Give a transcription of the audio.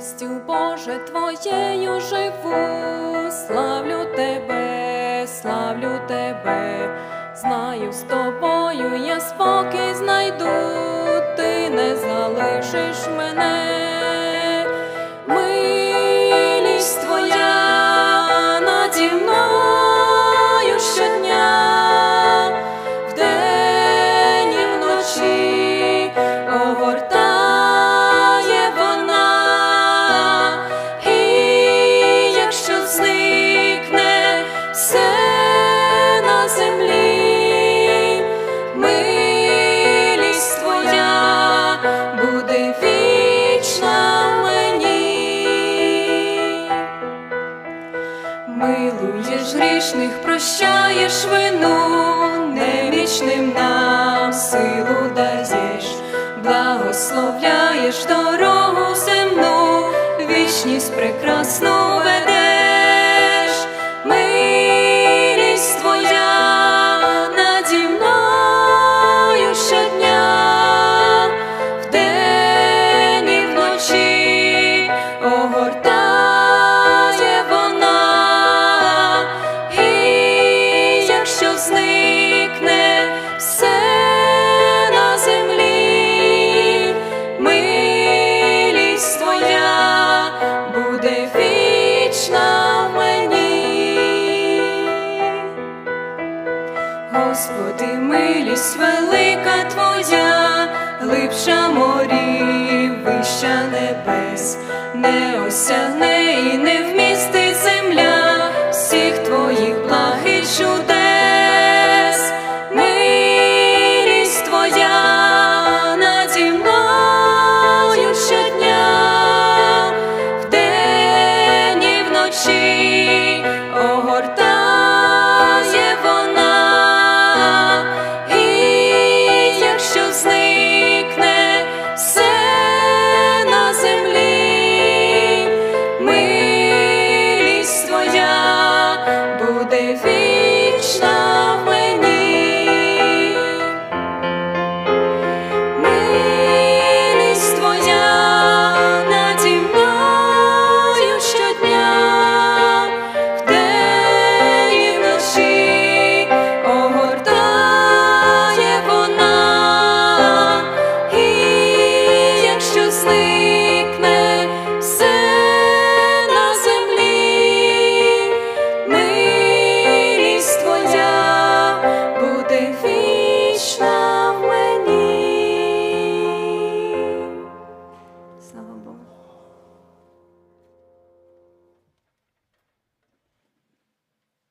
Милістю Боже Твоєю живу, славлю Тебе, славлю Тебе, знаю, з тобою я спокій знайду, ти не залишиш мене. Милуєш грішних, прощаєш вину, немічним нам силу даєш, благословляєш дорогу земну, вічність прекрасну Господи, милість велика Твоя, глибша морів, вища небес, не осягне і не вмісти people.